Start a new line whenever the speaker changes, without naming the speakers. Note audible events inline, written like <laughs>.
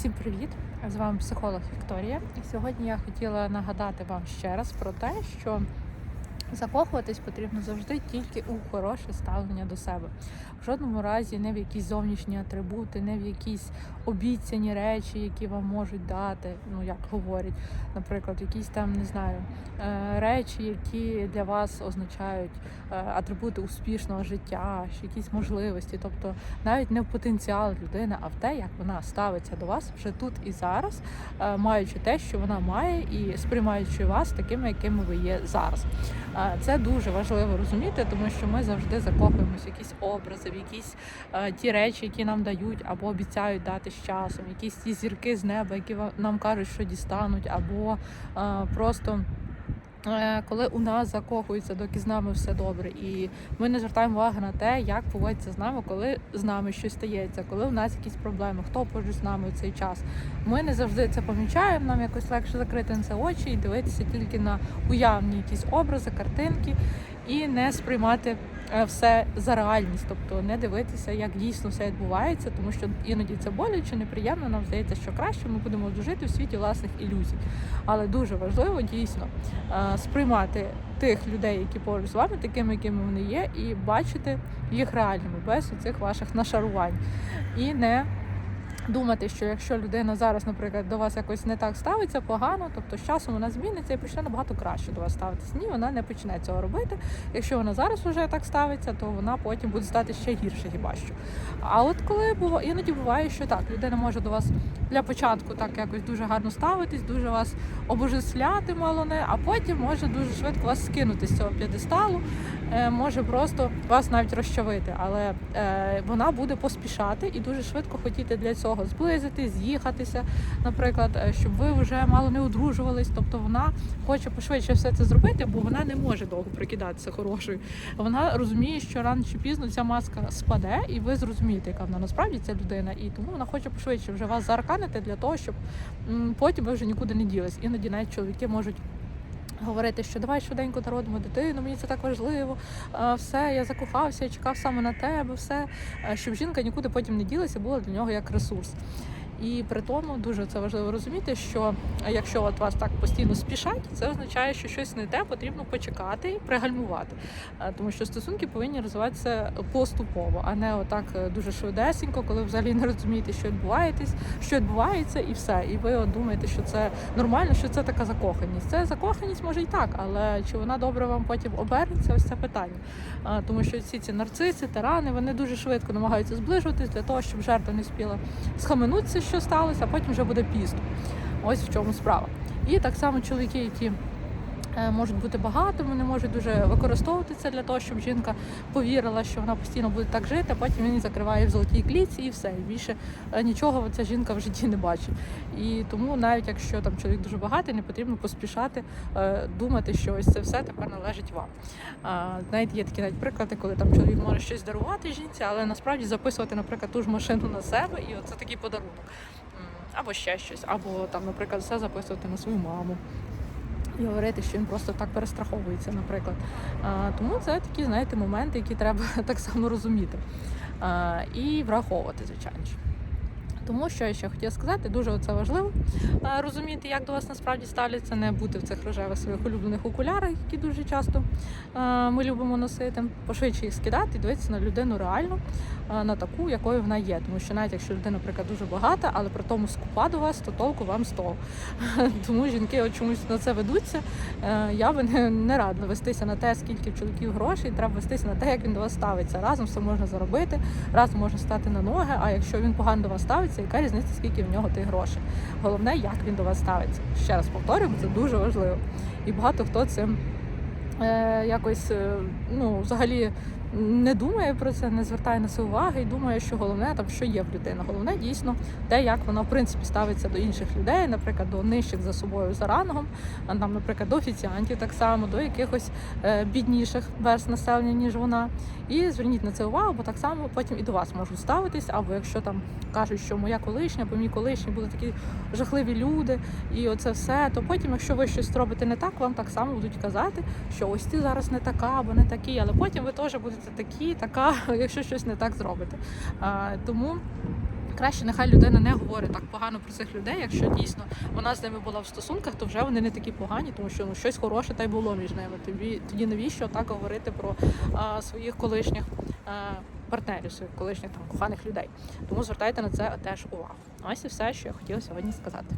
Всім привіт! З вами психолог Вікторія. І сьогодні я хотіла нагадати вам ще раз про те, що закохуватись потрібно завжди тільки у хороше ставлення до себе. В жодному разі не в якісь зовнішні атрибути, не в якісь обіцяні речі, які вам можуть дати, ну як говорять, наприклад, якісь там не знаю е, речі, які для вас означають е, атрибути успішного життя, якісь можливості, тобто навіть не в потенціал людини, а в те, як вона ставиться до вас вже тут і зараз, е, маючи те, що вона має, і сприймаючи вас такими, якими ви є зараз. Е, Це дуже важливо розуміти, тому що ми завжди закохуємося в якісь образи, в якісь е, ті речі, які нам дають або обіцяють дати з часом, якісь ті зірки з неба, які нам кажуть, що дістануть, або е, просто. Е, Коли у нас закохуються, доки з нами все добре, і ми не звертаємо уваги на те, як поводиться з нами, коли з нами щось стається, коли у нас якісь проблеми, хто поруч з нами в цей час. Ми не завжди це помічаємо. Нам якось легше закрити на це очі і дивитися тільки на уявні якісь образи, картинки, і не сприймати е, все за реальність, тобто не дивитися, як дійсно все відбувається, тому що іноді це боляче, неприємно. Нам здається, що краще ми будемо жити в світі власних ілюзій. Але дуже важливо дійсно е, сприймати тих людей, які поруч з вами, такими, якими вони є, і бачити їх реальними, без цих ваших нашарувань. І не думати, що якщо людина зараз, наприклад, до вас якось не так ставиться погано, тобто з часом вона зміниться і почне набагато краще до вас ставитись. Ні, вона не почне цього робити. Якщо вона зараз вже так ставиться, то вона потім буде стати ще гірше, хіба що. А от коли бува, іноді буває, що так, людина може до вас для початку так якось дуже гарно ставитись, дуже вас обожествляти мало не, а потім може дуже швидко вас скинути з цього п'єдесталу, е, може просто вас навіть розчавити. Але е, вона буде поспішати і дуже швидко хотіти для цього зблизити, з'їхатися, наприклад, е, щоб ви вже мало не одружувались. Тобто вона хоче пошвидше все це зробити, бо вона не може довго прикидатися хорошою. Вона розуміє, що рано чи пізно ця маска спаде, і ви зрозумієте, яка вона насправді ця людина, і тому вона хоче пошвидше вже вас заарканити для того, щоб потім ви вже нікуди не ділись. Іноді навіть чоловіки можуть. Говорити, що давай швиденько народимо дитину, мені це так важливо. Все, я закохався, я чекав саме на тебе, все, щоб жінка нікуди потім не ділася, була для нього як ресурс. І при тому дуже це важливо розуміти, що якщо от вас так постійно спішать, це означає, що щось не те, потрібно почекати і пригальмувати. Тому що стосунки повинні розвиватися поступово, а не отак е, дуже швидесенько, коли взагалі не розумієте, що відбуваєтесь, що відбувається, і все. І ви от думаєте, що це нормально, що це така закоханість. Це закоханість може і так, але чи вона добре вам потім обернеться? Ось це питання. Тому що всі ці нарциси, тирани, вони дуже швидко намагаються зближуватись для того, щоб жертва не спіла схаменутися, що сталося, а потім вже буде пізно. Ось в чому справа. І так само чоловіки, які можуть бути багатими, не можуть дуже використовувати це для того, щоб жінка повірила, що вона постійно буде так жити, а потім він закриває в золотій клітці і все. І більше е, нічого ця жінка в житті не бачить. І тому, навіть якщо там чоловік дуже багатий, не потрібно поспішати е, думати, що ось це все тепер належить вам. Навіть є такі навіть приклади, коли там чоловік може щось дарувати жінці, але насправді записувати, наприклад, ту ж машину на себе, і оце такий подарунок. Або ще щось, або там, наприклад, все записувати на свою маму. І говорити, що він просто так перестраховується, наприклад. Тому це такі, знаєте, моменти, які треба <laughs> так само розуміти і враховувати, звичайно. Тому що я ще хотіла сказати, дуже це важливо розуміти, як до вас насправді ставляться, не бути в цих рожевих своїх улюблених окулярах, які дуже часто ми любимо носити, пошвидше їх скидати і дивитися на людину реально, на таку, якою вона є. Тому що навіть якщо людина, наприклад, дуже багата, але при тому скупа до вас, то толку вам з того. <laughs> Тому жінки от чомусь на це ведуться. Е, Я би не, радила вестися на те, скільки чоловіків грошей, треба вестися на те, як він до вас ставиться. Разом все можна заробити, разом можна стати на ноги. А якщо він погано до вас ставиться, яка різниця, скільки в нього тих грошей? Головне, як він до вас ставиться. Ще раз повторюю, це дуже важливо. І багато хто цим е, якось е, ну, взагалі не думає про це, не звертає на це уваги і думає, що головне там, що є в людини. Головне дійсно те, як вона в принципі ставиться до інших людей, наприклад, до нижчих за собою за рангом, а там, наприклад, до офіціантів так само, до якихось е, бідніших верст населення, ніж вона. І зверніть на це увагу, бо так само потім і до вас можуть ставитись, або якщо там кажуть, що моя колишня, або мій колишній були такі жахливі люди, і оце все, то потім, якщо ви щось робите не так, вам так само будуть казати, що ось ти зараз не така або не такий, але потім ви теж будете такі, така, <laughs> якщо щось не так зробите. Тому краще нехай людина не говорить так погано про цих людей, якщо дійсно вона з ними була в стосунках, то вже вони не такі погані, тому що ну щось хороше та й було між ними. Тобі тоді навіщо так говорити про а, своїх колишніх а, партнерів, своїх колишніх там коханих людей. Тому звертайте на це теж увагу. Ось і все, що я хотіла сьогодні сказати.